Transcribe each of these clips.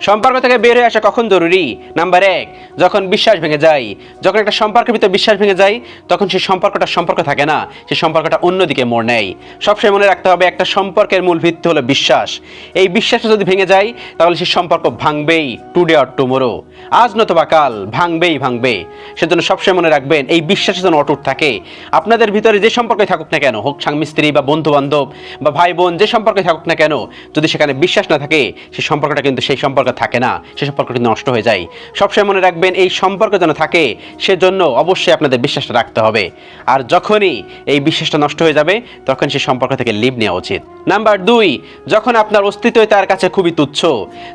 সম্পর্ক থেকে বের হয়ে আসা কখন জরুরি? নাম্বার এক, যখন বিশ্বাস ভেঙে যায়। যখন একটা সম্পর্কের ভিতরে বিশ্বাস ভেঙে যায়, তখন সেই সম্পর্কটা সম্পর্ক থাকে না। সেই সম্পর্কটা অন্যদিকে মোড় নেয়। সবসময় মনে রাখতে হবে, একটা সম্পর্কের মূল ভিত্তি হলো বিশ্বাস। এই বিশ্বাসটা যদি ভেঙে যায়, তাহলে সেই সম্পর্ক ভাঙবেই টুডে অর টুমোরো আজ নতুবা কাল, ভাঙবেই ভাঙবে। সেজন্য সবসময় মনে রাখবেন, এই বিশ্বাসের যেন অটুট থাকে। আপনাদের ভিতরে যে সম্পর্কে থাকুক না কেন, হোক স্বামী বা বন্ধু বান্ধব বা ভাই বোন যে সম্পর্কে থাকুক না কেন, যদি সেখানে বিশ্বাস না থাকে, সেই সম্পর্কটা কিন্তু সেই সম্পর্ক থাকে না সেই সম্পর্ক কিন্তু নষ্ট হয়ে যায়। সবসময় মনে রাখবেন এই সম্পর্ক যেন থাকে, সেজন্য অবশ্যই আপনাদের বিশ্বাসটা রাখতে হবে। আর যখনই এই বিশ্বাসটা নষ্ট হয়ে যাবে, তখন সেই সম্পর্ক থেকে লিভ নেওয়া উচিত। নাম্বার দুই, যখন আপনার অস্তিত্বই তার কাছে খুবই তুচ্ছ,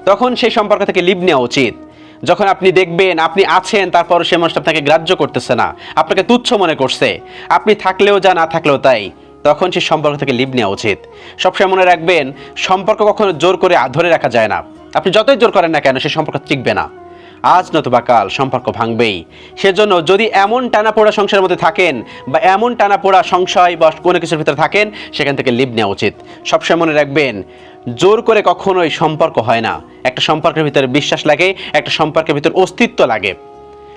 তখন সেই সম্পর্ক থেকে লিভ নেওয়া উচিত। যখন আপনি দেখবেন আপনি আছেন তারপর সে মানুষটা আপনাকে গ্রাহ্য করতেছে না, আপনাকে তুচ্ছ মনে করছে। আপনি থাকলেও যা না থাকলেও তাই। তখন সে সম্পর্ক থেকে লিভ নেওয়া উচিত। সবসময় মনে রাখবেন, সম্পর্ক কখনো জোর করে ধরে রাখা যায় না। আপনি যতই জোর করেন না কেন, সে সম্পর্ক টিকবে না। আজ নতুবা কাল সম্পর্ক ভাঙবেই। সেজন্য যদি এমন টানাপোড়া সংসারের মধ্যে থাকেন বা এমন টানাপোড়া সংশয় বা কোনো কিছুর ভিতরে থাকেন, সেখান থেকে লিভ নেওয়া উচিত। সবসময় মনে রাখবেন, জোর করে কখনোই সম্পর্ক হয় না। একটা সম্পর্কের ভিতরে বিশ্বাস লাগে, একটা সম্পর্কের ভিতরে অস্তিত্ব লাগে।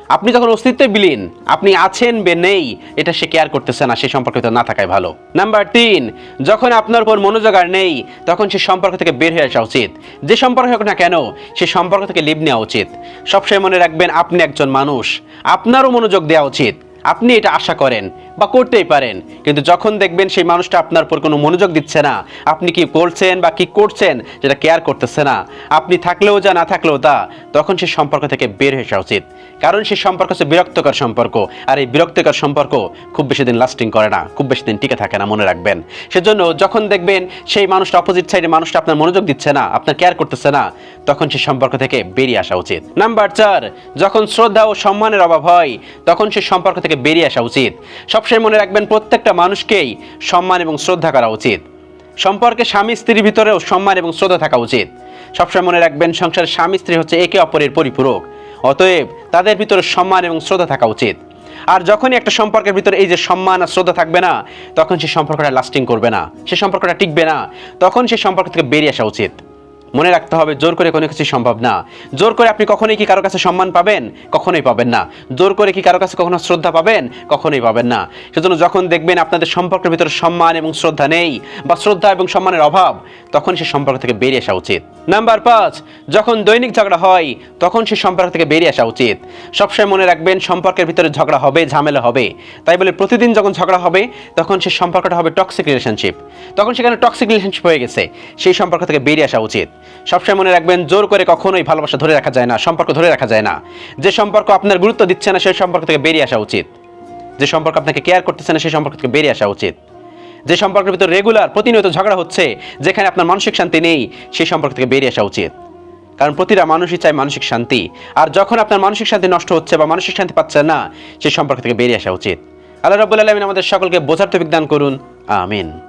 আপনি যখন অস্তিত্বে বিলীন, আপনি আছেন বে নেই, এটা সে কেয়ার করতেছে না, সে সম্পর্কে তো না থাকাই ভালো। নাম্বার তিন, যখন আপনার উপর মনোযোগ আর নেই, তখন সে সম্পর্ক থেকে বের হয়ে আসা উচিত। যে সম্পর্ক হোক না কেন, সে সম্পর্ক থেকে লিভ নেওয়া উচিত। সবসময় মনে রাখবেন, আপনি একজন মানুষ। আপনারও মনোযোগ দেওয়া উচিত। আপনি এটা আশা করেন বা করতেই পারেন। কিন্তু যখন দেখবেন সেই মানুষটা আপনার উপর কোনো মনোযোগ দিচ্ছে না, আপনি কি করছেন বা কি করছেন যেটা কেয়ার করতেছে না, আপনি থাকলেও যা, না থাকলেও তা, তখন সেই সম্পর্ক থেকে বের হয়ে আসা উচিত। কারণ সেই সম্পর্ক হচ্ছে বিরক্তকর সম্পর্ক, আর এই বিরক্তকর সম্পর্ক খুব বেশি দিন লাস্টিং করে না, খুব বেশি দিন টিকে থাকে না মনে রাখবেন। সেজন্য যখন দেখবেন সেই মানুষটা অপোজিট সাইডে মানুষটা আপনার মনোযোগ দিচ্ছে না, আপনার কেয়ার করতেছে না, তখন সেই সম্পর্ক থেকে বেরিয়ে আসা উচিত। নাম্বার চার, যখন শ্রদ্ধা ও সম্মানের অভাব হয়, তখন সে সম্পর্ক থেকে বেরিয়ে আসা উচিত। সবসময় মনে রাখবেন প্রত্যেকটা মানুষকেই সম্মান এবং শ্রদ্ধা করা উচিত। সম্পর্কে স্বামী স্ত্রীর ভিতরেও সম্মান এবং শ্রদ্ধা থাকা উচিত। সবসময় মনে রাখবেন সংসারের স্বামী স্ত্রী হচ্ছে একে অপরের পরিপূরক। অতএব তাদের ভিতরে সম্মান এবং শ্রদ্ধা থাকা উচিত। আর যখনই একটা সম্পর্কের ভিতরে এই যে সম্মান আর শ্রদ্ধা থাকবে না, তখন সেই সম্পর্কটা লাস্টিং করবে না। সে সম্পর্কটা টিকবে না। তখন সেই সম্পর্ক থেকে বেরিয়ে আসা উচিত। মনে রাখতে হবে, জোর করে কোনো কিছু সম্ভব না। জোর করে আপনি কখনোই কি কারও কাছে সম্মান পাবেন? কখনোই পাবেন না। জোর করে কি কারও কাছে কখনো শ্রদ্ধা পাবেন? কখনোই পাবেন না। সেজন্য যখন দেখবেন আপনাদের সম্পর্কের ভিতরে সম্মান এবং শ্রদ্ধা নেই বা শ্রদ্ধা এবং সম্মানের অভাব, তখন সে সম্পর্ক থেকে বেরিয়ে আসা উচিত। নাম্বার পাঁচ, যখন দৈনিক ঝগড়া হয়, তখন সে সম্পর্ক থেকে বেরিয়ে আসা উচিত। সবসময় মনে রাখবেন, সম্পর্কের ভিতরে ঝগড়া হবে, ঝামেলা হবে। তাই বলে প্রতিদিন যখন ঝগড়া হবে, তখন সে সম্পর্কটা হবে টক্সিক রিলেশনশিপ তখন সেখানে টক্সিক রিলেশনশিপ হয়ে গেছে। সেই সম্পর্ক থেকে বেরিয়ে আসা উচিত। সবসময় মনে রাখবেন, জোর করে কখনোই ভালোবাসা ধরে রাখা যায় না, সম্পর্ক ধরে রাখা যায় না। যে সম্পর্ক আপনার গুরুত্ব দিচ্ছে না সেই সম্পর্ক থেকে বেরিয়ে আসা উচিত। যে সম্পর্ক আপনাকে কেয়ার করতেছে না সেই সম্পর্ক থেকে বেরিয়ে আসা উচিত। যে সম্পর্কের ভিতরে রেগুলার প্রতিনিয়ত ঝগড়া হচ্ছে, যেখানে আপনার মানসিক শান্তি নেই সেই সম্পর্ক থেকে বেরিয়ে আসা উচিত। কারণ প্রতিটা মানুষই চায় মানসিক শান্তি। আর যখন আপনার মানসিক শান্তি নষ্ট হচ্ছে বা মানসিক শান্তি পাচ্ছে না সেই সম্পর্ক থেকে বেরিয়ে আসা উচিত। আল্লাহ রব্বুল আলমিন আমাদের সকলকে বোঝার তো বিজ্ঞান করুন। আমিন।